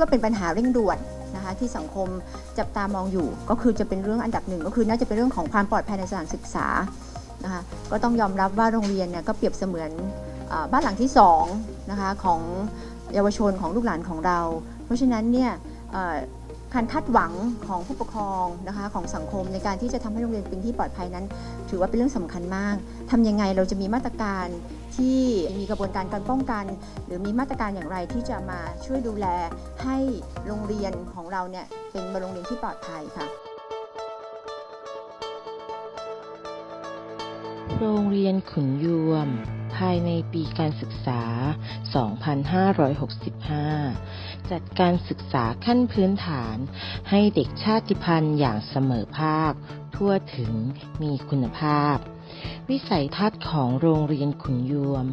ว่าเป็นปัญหาเร่งด่วนนะคะที่สังคมจับตามองอยู่ ก็คือจะเป็นเรื่องอันดับหนึ่งก็คือน่าจะเป็นเรื่องของความปลอดภัยในสถานศึกษานะคะก็ต้องยอมรับว่าโรงเรียนเนี่ยก็เปรียบเสมือนอบ้านหลังที่สองนะคะของเยาวชนของลูกหลานของเรา เพราะฉะนั้นเนี่ย การคาดหวังของผู้ปกครองนะคะของสังคมในการที่จะทำให้โรงเรียนเป็นที่ปลอดภัยนั้น ถือว่าเป็นเรื่องสำคัญมากทำยังไงเราจะมีมาตรการที่มีกระบวนการการป้องกัน หรือมีมาตรการอย่างไรที่จะมาช่วยดูแลให้โรงเรียนของเราเนี่ยเป็นโรงเรียนที่ปลอดภัยค่ะโรงเรียนขุนยวม ภายในปีการศึกษา 2565 จัดการศึกษาขั้นพื้นฐาน ให้เด็กชาติพันธุ์อย่างเสมอภาค ทั่วถึงมีคุณภาพ วิสัยทัศน์ของโรงเรียนขุนยวม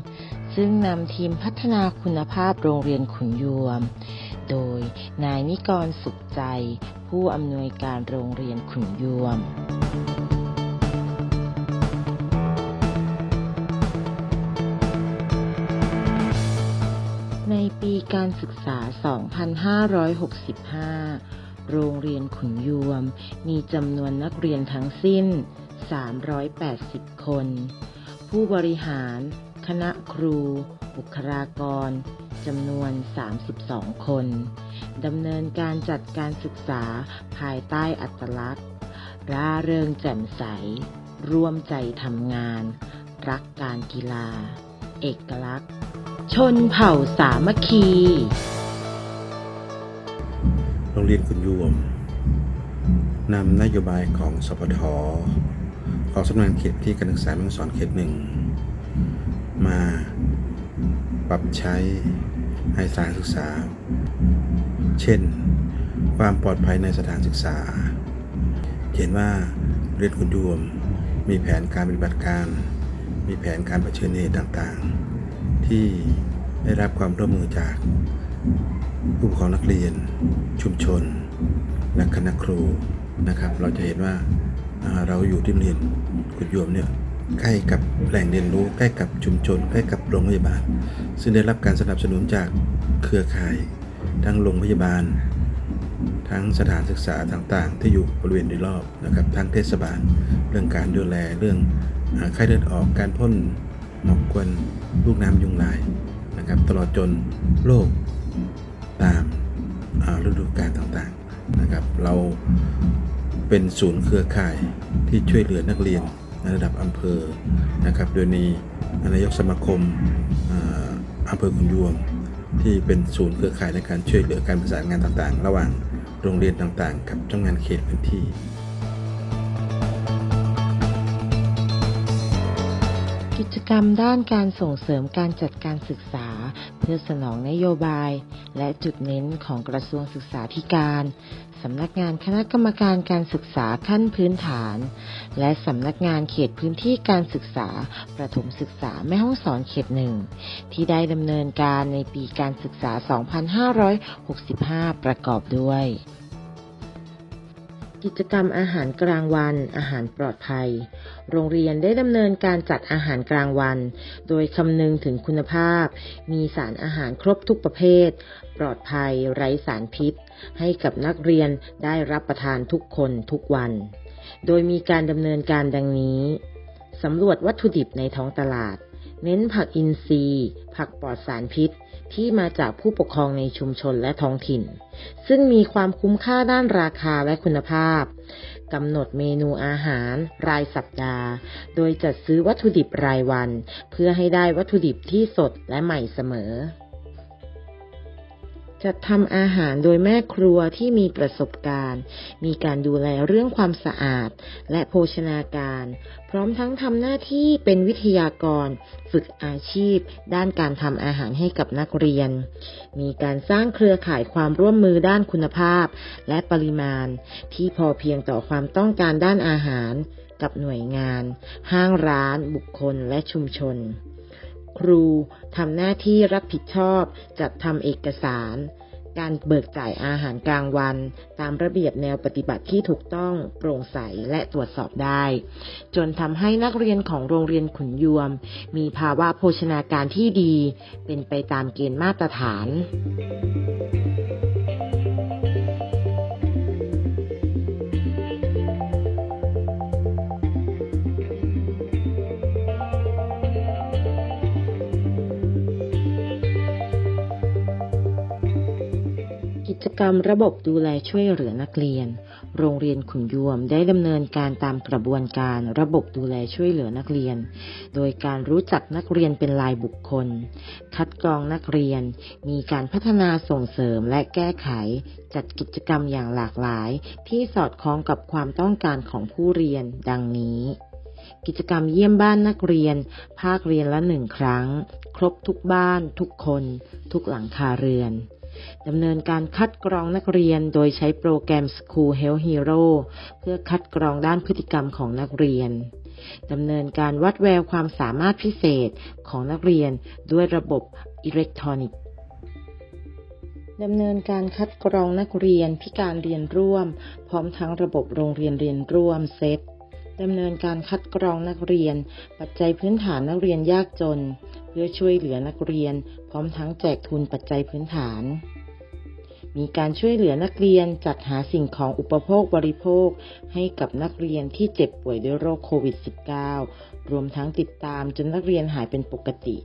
ซึ่งนำทีมพัฒนาคุณภาพโรงเรียนขุนยวม โดยนายนิกรสุขใจ ผู้อำนวยการโรงเรียนขุนยวม การศึกษา 2565 โรงเรียนขุนยวม มีจำนวนนักเรียนทั้งสิ้น 380 คน ผู้บริหาร คณะครู บุคลากรจำนวน 32 คน ดำเนินการจัดการศึกษาภายใต้อัตลักษณ์ ร่าเริงแจ่มใส ร่วมใจทำงาน รักการกีฬา เอกลักษณ์ ชนเผ่าสามัคคี โรงเรียนคุณยวมนำนโยบายของสพทของสำนักงานเขตที่การศึกษาแม่ฮ่องสอนเขตหนึ่ง มาปรับใช้ให้สถานศึกษา เช่น ความปลอดภัยในสถานศึกษา เห็นว่าเรียนคุณยวมมีแผนการปฏิบัติการ มีแผนการเผชิญเหตุต่างๆ ที่ ได้รับความร่วมมือจากผู้ปกครองนักเรียน ชุมชน และคณะครูนะครับ เราจะเห็นว่าเราอยู่ที่โรงเรียนกุดยวมเนี่ยใกล้กับแหล่งเรียนรู้ใกล้กับชุมชน ใกล้กับโรงพยาบาล ซึ่งได้รับการสนับสนุนจากเครือข่ายทั้งโรงพยาบาล ทั้งสถานศึกษาต่างๆ ที่อยู่บริเวณโดยรอบนะครับทั้งเทศบาล เรื่องการดูแลเรื่องไข้เลือดออกการพ่นหมอกควันลูกน้ำยุงลาย นะครับ ตลอดจนโรคตามฤดูกาลต่างๆนะครับ เราเป็นศูนย์เครือข่ายที่ช่วยเหลือนักเรียนในระดับอำเภอนะครับ โดยมีนายกสมาคมอ่าอำเภอขุนยวม ที่เป็นศูนย์เครือข่ายในการช่วยเหลือการประสานงานต่างๆ ระหว่างโรงเรียนต่างๆ กับเจ้างานเขตพื้นที่ กิจกรรมด้านการส่งเสริมการจัดการศึกษา เพื่อสนองนโยบาย และจุดเน้นของกระทรวงศึกษาธิการสำนักงานคณะกรรมการการศึกษาขั้นพื้นฐาน และสำนักงานเขตพื้นที่การศึกษา ประถมศึกษาแม่ห้องสอนเขตหนึ่งที่ได้ดำเนินการในปีการศึกษา 2565 ประกอบด้วย กิจกรรมอาหารกลางวัน อาหารปลอดภัย โรงเรียนได้ดำเนินการจัดอาหารกลางวัน โดยคำนึงถึงคุณภาพ มีสารอาหารครบทุกประเภท ปลอดภัย ไร้สารพิษ ให้กับนักเรียนได้รับประทานทุกคนทุกวัน โดยมีการดำเนินการดังนี้สำรวจวัตถุดิบในท้องตลาด เน้นผักอินทรีย์ ผักปลอดสารพิษ ที่มาจากผู้ปกครองในชุมชนและท้องถิ่น ซึ่งมีความคุ้มค่าด้านราคาและคุณภาพกำหนดเมนูอาหาร รายสัปดาห์ โดยจัดซื้อวัตถุดิบรายวัน เพื่อให้ได้วัตถุดิบที่สดและใหม่เสมอ จัดทำอาหารโดยแม่ครัวที่มีประสบการณ์ มีการดูแลเรื่องความสะอาด และโภชนาการ พร้อมทั้งทำหน้าที่เป็นวิทยากร ฝึกอาชีพ ด้านการทำอาหารให้กับนักเรียน มีการสร้างเครือข่ายความร่วมมือด้านคุณภาพ และปริมาณ ที่พอเพียงต่อความต้องการด้านอาหาร กับหน่วยงาน ห้างร้าน บุคคลและชุมชน ครูทำหน้าที่รับผิดชอบจัดทำเอกสาร การเบิกจ่ายอาหารกลางวัน ตามระเบียบแนวปฏิบัติที่ถูกต้องโปร่งใสและตรวจสอบได้ จนทำให้นักเรียนของโรงเรียนขุนยวม มีภาวะโภชนาการที่ดี เป็นไปตามเกณฑ์มาตรฐาน จกรรมระบบดูแลช่วยเหลือนักเรียน โรงเรียนขุนยวมได้ดำเนินการตามกระบวนการระบบดูแลช่วยเหลือนักเรียน โดยการรู้จักนักเรียนเป็นรายบุคคล คัดกรองนักเรียน มีการพัฒนาส่งเสริมและแก้ไข จัดกิจกรรมอย่างหลากหลาย ที่สอดคล้องกับความต้องการของผู้เรียนดังนี้กิจกรรมเยี่ยมบ้านนักเรียน ภาคเรียนละหนึ่งครั้ง ครบทุกบ้าน ทุกคน ทุกหลังคาเรือน ดำเนินการคัดกรองนักเรียนโดยใช้โปรแกรม School Health Hero เพื่อคัดกรองด้านพฤติกรรมของนักเรียนดำเนินการวัดแววความสามารถพิเศษของนักเรียนด้วยระบบอิเล็กทรอนิกส์ดำเนินการคัดกรองนักเรียนพิการเรียนร่วม พร้อมทั้งระบบโรงเรียนเรียนร่วมเซต ดำเนินการคัดกรองนักเรียน ปัจจัยพื้นฐานนักเรียนยากจน เพื่อช่วยเหลือนักเรียน พร้อมทั้งแจกทุนปัจจัยพื้นฐาน มีการช่วยเหลือนักเรียนจัดหาสิ่งของอุปโภคบริโภค ให้กับนักเรียนที่เจ็บป่วยด้วยโรคโควิด -19 รวมทั้งติดตามจนนักเรียนหายเป็นปกติ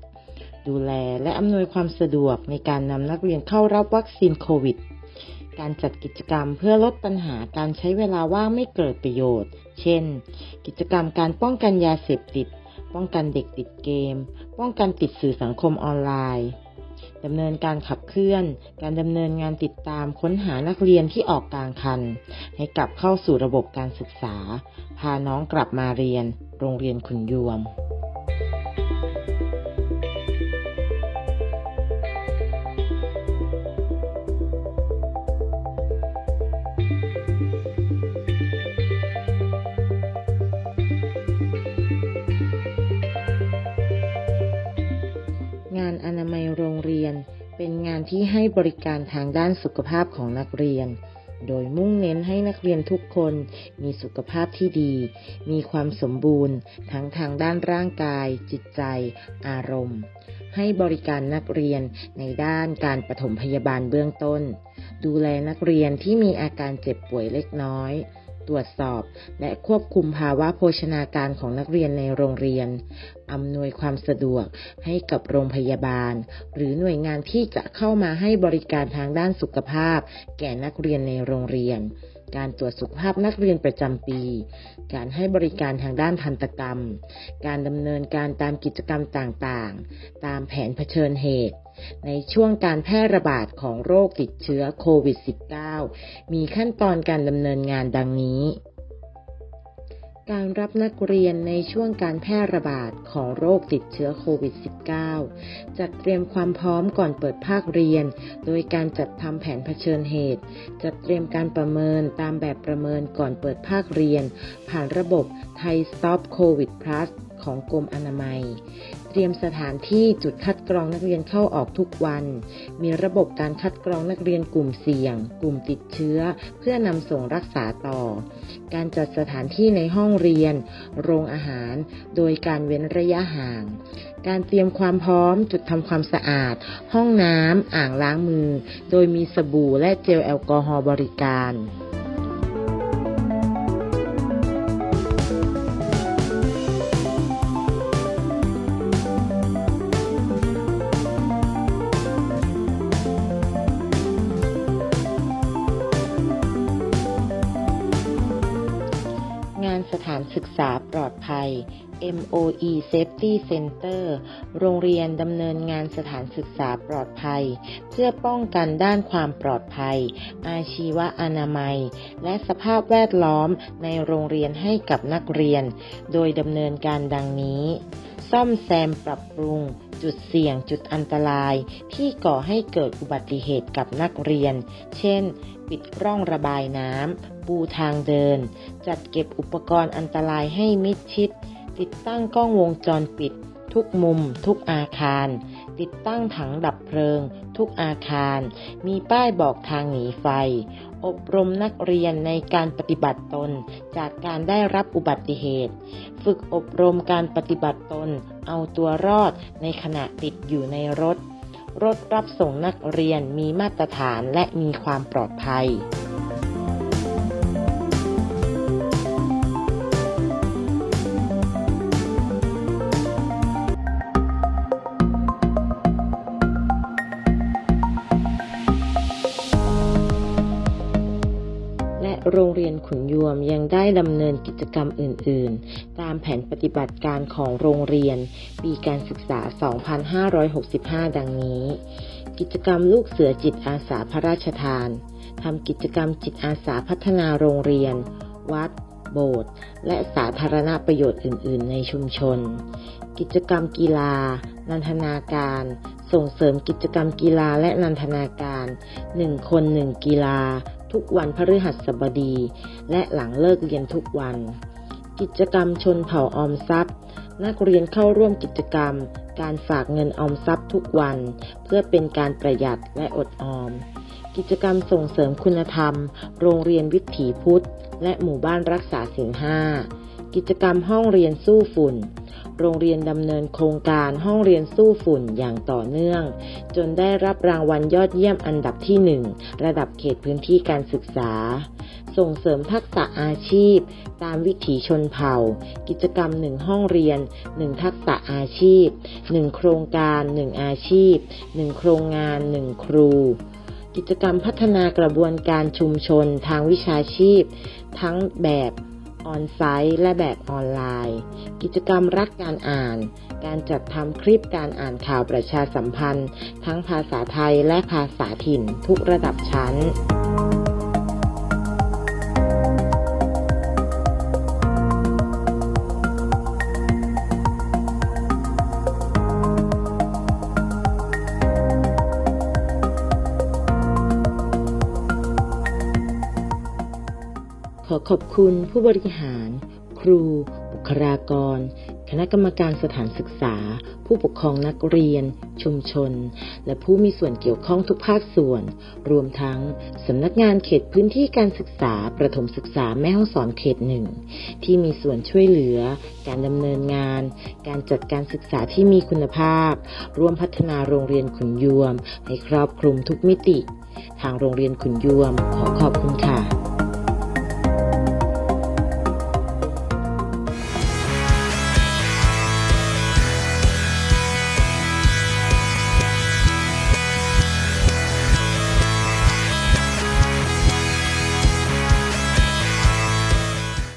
ดูแลและอำนวยความสะดวกในการนำนักเรียนเข้ารับวัคซีนโควิด การจัดกิจกรรมเพื่อลดปัญหาการใช้เวลาว่างไม่เกิดประโยชน์ เช่น กิจกรรมการป้องกันยาเสพติด ป้องกันเด็กติดเกม ป้องกันติดสื่อสังคมออนไลน์ดำเนินการขับเคลื่อน การดำเนินงานติดตามค้นหานักเรียนที่ออกกลางคัน ให้กลับเข้าสู่ระบบการศึกษา พาน้องกลับมาเรียน โรงเรียนขุนยวม เป็นงานที่ให้บริการทางด้านสุขภาพของนักเรียน โดยมุ่งเน้นให้นักเรียนทุกคนมีสุขภาพที่ดี มีความสมบูรณ์ ทั้งทางด้านร่างกาย จิตใจ อารมณ์ ให้บริการนักเรียนในด้านการปฐมพยาบาลเบื้องต้น ดูแลนักเรียนที่มีอาการเจ็บป่วยเล็กน้อย ตรวจสอบ และควบคุมภาวะโภชนาการของนักเรียนในโรงเรียน อำนวยความสะดวกให้กับโรงพยาบาล หรือหน่วยงานที่จะเข้ามาให้บริการทางด้านสุขภาพ แก่นักเรียนในโรงเรียน การตรวจสุขภาพนักเรียนประจำปี การให้บริการทางด้านทันตกรรม การดำเนินการตามกิจกรรมต่างๆ ตามแผนเผชิญเหตุ ในช่วงการแพร่ระบาดของโรคติดเชื้อโควิด -19 มีขั้นตอนการดำเนินงานดังนี้ การรับนักเรียนในช่วงการแพร่ระบาดของโรคติดเชื้อโควิด -19 จัดเตรียมความพร้อมก่อนเปิดภาคเรียน โดยการจัดทำแผนเผชิญเหตุ จัดเตรียมการประเมินตามแบบประเมินก่อนเปิดภาคเรียน ผ่านระบบไทย Stop COVID Plus ของกรมอนามัย เตรียมสถานที่จุดคัดกรองนักเรียนเข้าออกทุกวัน มีระบบการคัดกรองนักเรียนกลุ่มเสี่ยง กลุ่มติดเชื้อ เพื่อนำส่งรักษาต่อ การจัดสถานที่ในห้องเรียน โรงอาหาร โดยการเว้นระยะห่าง การเตรียมความพร้อม จุดทำความสะอาด ห้องน้ำอ่างล้างมือ โดยมีสบู่และเจลแอลกอฮอล์บริการ ภัย MOE Safety Center โรงเรียนดำเนินงานสถานศึกษาปลอดภัย เพื่อป้องกันด้านความปลอดภัย อาชีวอนามัย และสภาพแวดล้อมในโรงเรียนให้กับนักเรียน โดยดำเนินการดังนี้ ซ่อมแซมปรับปรุง จุดเสี่ยงจุดอันตราย ที่ก่อให้เกิดอุบัติเหตุกับนักเรียน เช่น ปิดร่องระบายน้ำ ปูทางเดิน จัดเก็บอุปกรณ์อันตรายให้มิดชิด ติดตั้งกล้องวงจรปิด ทุกมุม ทุกอาคาร ติดตั้งถังดับเพลิง ทุกอาคาร มีป้ายบอกทางหนีไฟ อบรมนักเรียนในการปฏิบัติตนจากการได้รับอุบัติเหตุ ฝึกอบรมการปฏิบัติตน เอาตัวรอดในขณะติดอยู่ในรถ รถรับส่งนักเรียนมีมาตรฐานและมีความปลอดภัย นินกิจกรรมอื่น ๆ ตามแผนปฏิบัติการของโรงเรียน ปีการศึกษา 2565 ดังนี้ กิจกรรมลูกเสือจิตอาสาพระราชทานทำกิจกรรมจิตอาสาพัฒนาโรงเรียน วัด โบสถ์และสาธารณประโยชน์อื่น ๆ ในชุมชน กิจกรรมกีฬา นันทนาการ ส่งเสริมกิจกรรมกีฬาและนันทนาการ 1 คน 1 กีฬา ทุกวันพฤหัสบดี และหลังเลิกเรียนทุกวัน กิจกรรมชนเผ่าออมทรัพย์ นักเรียนเข้าร่วมกิจกรรม การฝากเงินออมทรัพย์ทุกวัน เพื่อเป็นการประหยัดและอดออม กิจกรรมส่งเสริมคุณธรรม โรงเรียนวิถีพุทธ และหมู่บ้านรักษาศีลห้ากิจกรรมห้องเรียนสู้ฝุ่น โรงเรียนดำเนินโครงการห้องเรียนสู้ฝุ่นอย่างต่อเนื่อง จนได้รับรางวัลยอดเยี่ยมอันดับที่ 1 ระดับเขตพื้นที่การศึกษา ส่งเสริมทักษะอาชีพ ตามวิถีชนเผ่า กิจกรรม 1 ห้องเรียน 1 ทักษะอาชีพ 1 โครงการ 1 อาชีพ 1 โครงงาน 1 ครูกิจกรรมพัฒนากระบวนการชุมชนทางวิชาชีพ ทั้งแบบ ออนไซต์และแบบออนไลน์ กิจกรรมรักการอ่าน การจัดทำคลิปการอ่านข่าวประชาสัมพันธ์ ทั้งภาษาไทยและภาษาถิ่นทุกระดับชั้น อขอบคุณผู้บริหาร ครู บุคลากร คณะกรรมการสถานศึกษา ผู้ปกครองนักเรียน ชุมชน และผู้มีส่วนเกี่ยวข้องทุกภาคส่วน รวมทั้งสำนักงานเขตพื้นที่การศึกษา ประถมศึกษาแม่ห้องสอนเขตหนึ่ง ที่มีส่วนช่วยเหลือ การดำเนินงาน การจัดการศึกษาที่มีคุณภาพ ร่วมพัฒนาโรงเรียนขุนยวม ให้ครอบคลุมทุกมิติ ทางโรงเรียนขุนยวม ขอขอบคุณค่ะ